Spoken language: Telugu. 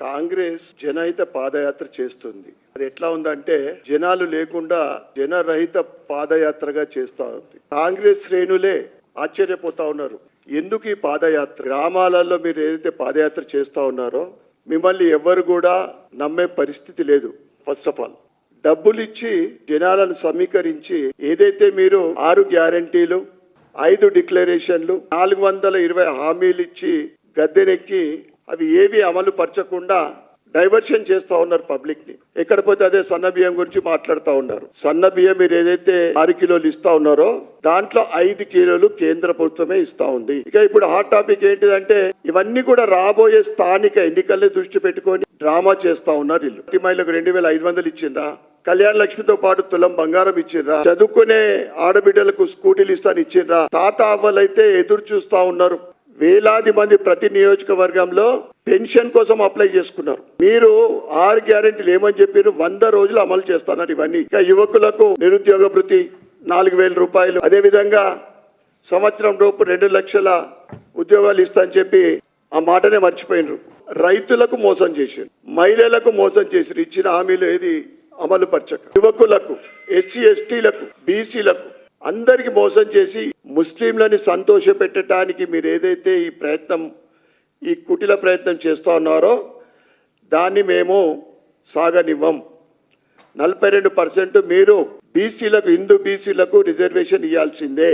కాంగ్రెస్ జనహిత పాదయాత్ర చేస్తుంది. అది ఎట్లా ఉందంటే జనాలు లేకుండా జనరహిత పాదయాత్రగా చేస్తా ఉంది. కాంగ్రెస్ శ్రేణులే ఆశ్చర్యపోతా ఉన్నారు. ఎందుకు ఈ పాదయాత్ర? గ్రామాలలో మీరు ఏదైతే పాదయాత్ర చేస్తా ఉన్నారో మిమ్మల్ని ఎవ్వరు కూడా నమ్మే పరిస్థితి లేదు ఫస్ట్ ఆఫ్ ఆల్ డబ్బులు ఇచ్చి జనాలను సమీకరించి ఏదైతే మీరు ఆరు గ్యారంటీలు ఐదు డిక్లరేషన్లు నాలుగు వందల ఇరవై హామీలు ఇచ్చి గద్దెనెక్కి అవి ఏవి అమలు పరచకుండా డైవర్షన్ చేస్తా ఉన్నారు పబ్లిక్ని. ఎక్కడ పోతే అదే సన్న బియ్యం గురించి మాట్లాడుతూ ఉన్నారు. సన్న బియ్యం మీరు ఏదైతే ఆరు కిలోలు ఇస్తా ఉన్నారో దాంట్లో ఐదు కిలోలు కేంద్ర ప్రభుత్వమే ఇస్తా ఉంది. ఇక ఇప్పుడు హాట్ టాపిక్ ఏంటిదంటే ఇవన్నీ కూడా రాబోయే స్థానిక ఎన్నికల్ని దృష్టి పెట్టుకొని డ్రామా చేస్తా ఉన్నారు ఇల్లు ప్రతి మహిళకు రెండు వేల ఐదు వందలు ఇచ్చిండ్రా. కళ్యాణ లక్ష్మితో పాటు తులం బంగారం ఇచ్చిండ్రా. చదువుకునే ఆడబిడ్డలకు స్కూటీలు ఇస్తాను ఇచ్చిండ్రా. తాత అవ్వలైతే ఎదురు చూస్తా ఉన్నారు. వేలాది మంది ప్రతి నియోజకవర్గంలో పెన్షన్ కోసం అప్లై చేసుకున్నారు. మీరు ఆరు గ్యారెంటీలు ఏమని చెప్పారు వంద రోజులు అమలు చేస్తున్నారు ఇవన్నీ. ఇక యువకులకు నిరుద్యోగ భృతి నాలుగు వేల రూపాయలు. అదే విధంగా సంవత్సరం రూపు రెండు లక్షల ఉద్యోగాలు ఇస్తా అని చెప్పి ఆ మాటనే మర్చిపోయినరు. రైతులకు మోసం చేసారు మహిళలకు మోసం చేసిరు ఇచ్చిన హామీలు ఏది అమలు పరచక. యువకులకు ఎస్సీ ఎస్టీలకు బీసీలకు అందరికి మోసం చేసి ముస్లింలని సంతోష పెట్టడానికి మీరు ఏదైతే ఈ ప్రయత్నం ఈ కుటిల ప్రయత్నం చేస్తూ ఉన్నారో దాన్ని మేము సాగనివ్వం. నలభై రెండు పర్సెంట్ మీరు బీసీలకు హిందూ బీసీలకు రిజర్వేషన్ ఇవ్వాల్సిందే.